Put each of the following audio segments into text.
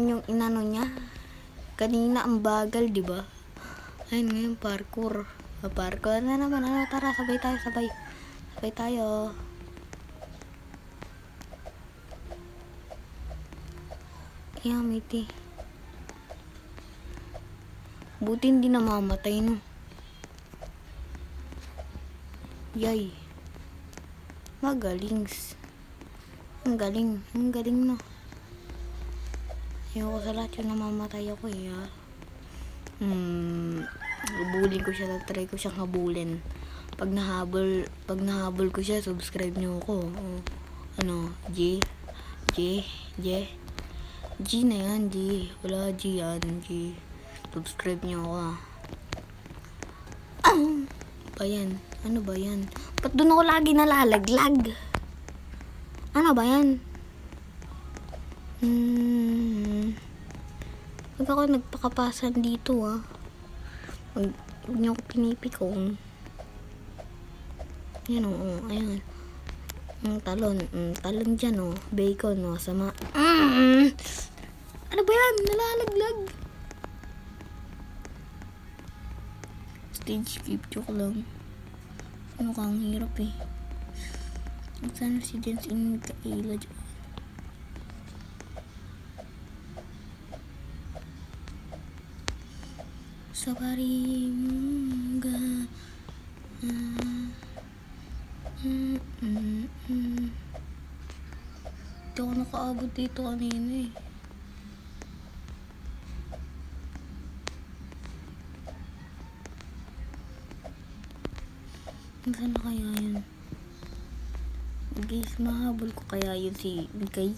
Yung inano niya. Kanina ang bagal, di ba? Ayun ngayon, parkour. Ah, Parkour na naman. Ano, tara, sabay tayo, sabay. Sabay tayo. Yamiti. Buti hindi namamatay, no? Yay. Magalings. Ang galing. Ang galing, no? Ayoko sa lahat yung namamatay ako, eh, ha? Hmm. Habulin ko siya. Try ko siyang habulin. Pag nahabol, pag nahabol ko siya, subscribe niyo ako. Oh, ano, J, J, J, G na yan, G. Wala G yan, G. Subscribe niyo ako, ah. Ah! Ba yan? Ano ba yan? Ba't doon ako lagi nalalaglag? Ano ba yan? Hmm. Pag ako nagpakapasan dito, ah. Huwag huwag niyo ako pinipikong. Yan, oo. Oh, ayan. Ang talon. Mm, talon dyan, oh. Bacon, oh. Sama. Mm. Ano ba yan? Nalalaglag. Stage skip. Joke lang. Ano ka, ang hirap eh. Sana si Jens in Micaela dyan. Mm. Hindi ako nakaabot dito kanina eh. Saan na kaya yun? Guys, mahabol ko kaya yun si Mikay?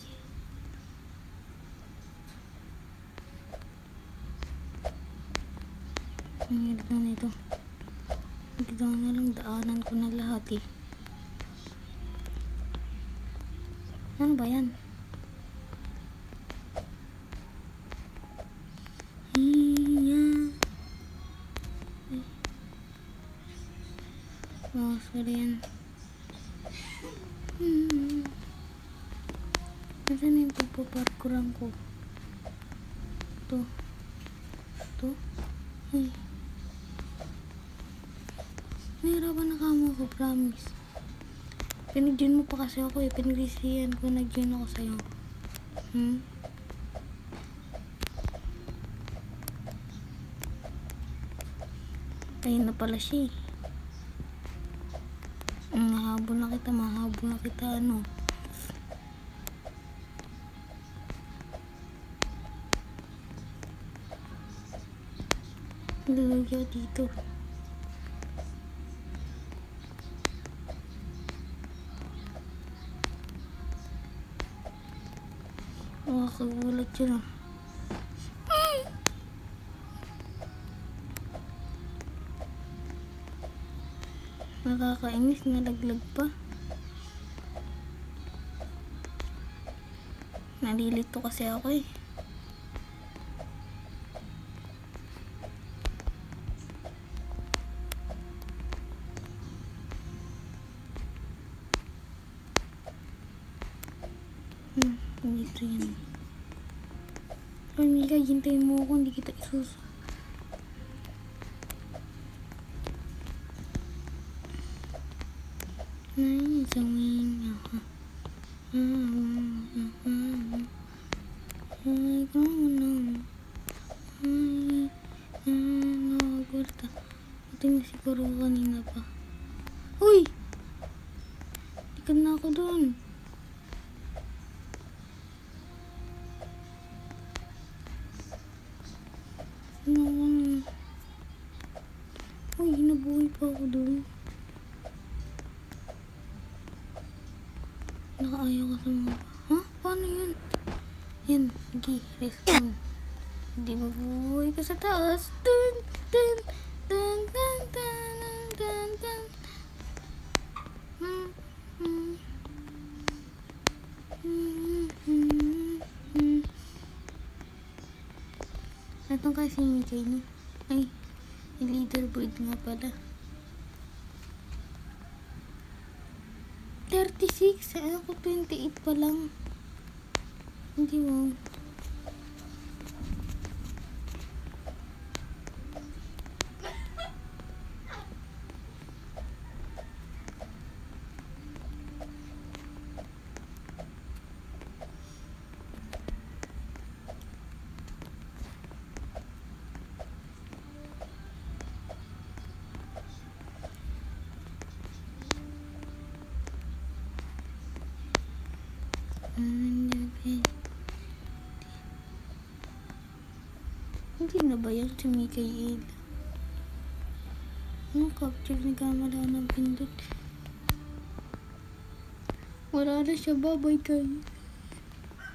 Ang hirap na nito. Bigla na lang daanan ko na lahat eh. Ano ba yan? Oh, sorry yan. Hmm. Nasaan yung pagpaparkuran ko? Ito. Ito. Ay. Nahirapan na kamo ako, promise. Pinag-join mo pa kasi ako eh. Pinagrisihan ko, nag-join ako sa'yo. Hmm? Ayun na pala siya eh. Mahabol na kita, mahabol na kita, ano. Lalagyan dito. Nakakagulat yun ah. Nakakainis, nalaglag pa. Nalilito kasi ako eh. Hmm, dito yan. Ay, Mika, hintayin mo ako, hindi kita isus. Ay. Ay, kung. Ito na siguro kanina pa. Uy! Na ako doon. Nabuhay pa ako doon. Nakaayaw ka sa mga... Ha? Paano yun? Yan, sige, respawn. Hindi mabuhay ka sa taas. Dun, dun, dun, dun, dun, dun, dun. Hmm, hmm. Hmm, hmm, hmm. Atong kasi yung kay ni. Ay, yung leaderboard nga pala. 36. Ay, ako 28 pa lang. Hindi mo. Hindi na ba yung si Mikael? Anong capture ni camera ng pindot? Wala na siya, babay kayo.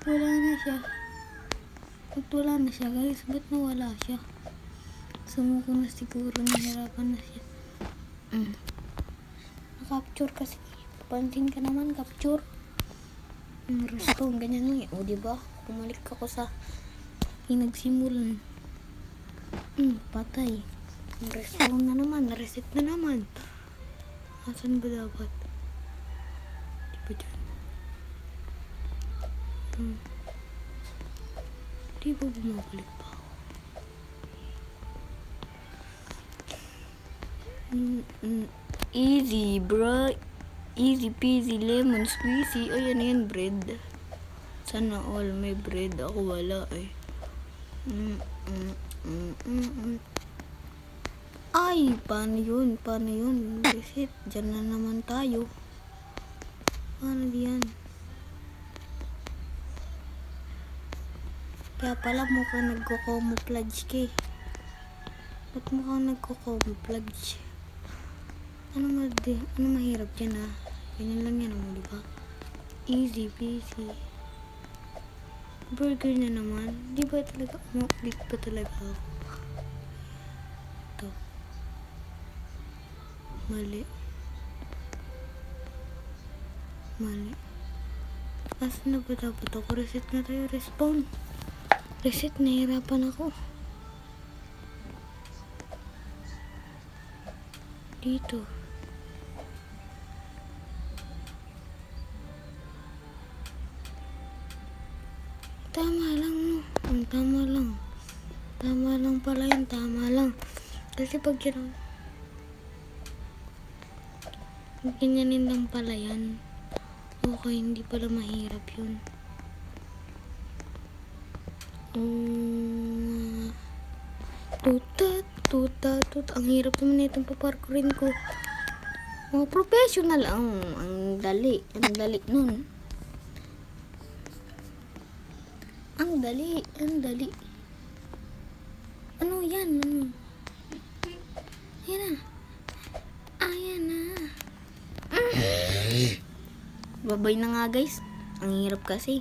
Wala na siya. Ba't wala na siya guys? Ba't nawala siya? Sumuko na siguro, nahirapan na siya. Mm. Na-capture kasi. Pansin ka naman, capture. Restone, ganyan lang eh. O, diba? Pumalik ako sa pinagsimulan. Mm, patay. Restore na naman, reset na naman. Asan ba dapat? Di ba dyan? Hmm. Di ba bumabalik pa ako? Mm, mm, easy, bro. Easy peasy, lemon squeezy. Ayan yan, bread. Sana all may bread. Ako wala eh. Mm, mm, mm, mm, mm. Ay, paano yun? Paano yun? Reset. Diyan na naman tayo. Paano yan? Kaya pala mukhang nagko-camouflage ka eh. Ba't mukhang nagko-camouflage? Ano, madi, ano mahirap dyan ah? Ganyan lang yan mo, di ba? Easy peasy. Burger na naman. Di ba talaga, umuulit pa talaga ako? Ito. Mali. Mali. Asan na ba dapat ako? Reset na tayo. Respawn. Reset. Nahirapan ako. Dito. Tama lang, no? Ang tama lang. Tama lang pala yun. Tama lang. Kasi pag ginawa... Ganyanin lang pala yan. Okay, hindi pala mahirap yun. Um, tutat, tutat, tut. Ang hirap naman itong paparkurin ko. Mga professional ang, ang dali. Ang dali nun. Ang dali, ang dali. Ano yan? Ano? Ayan na. Ayan na. Babay na nga guys. Ang hirap kasi.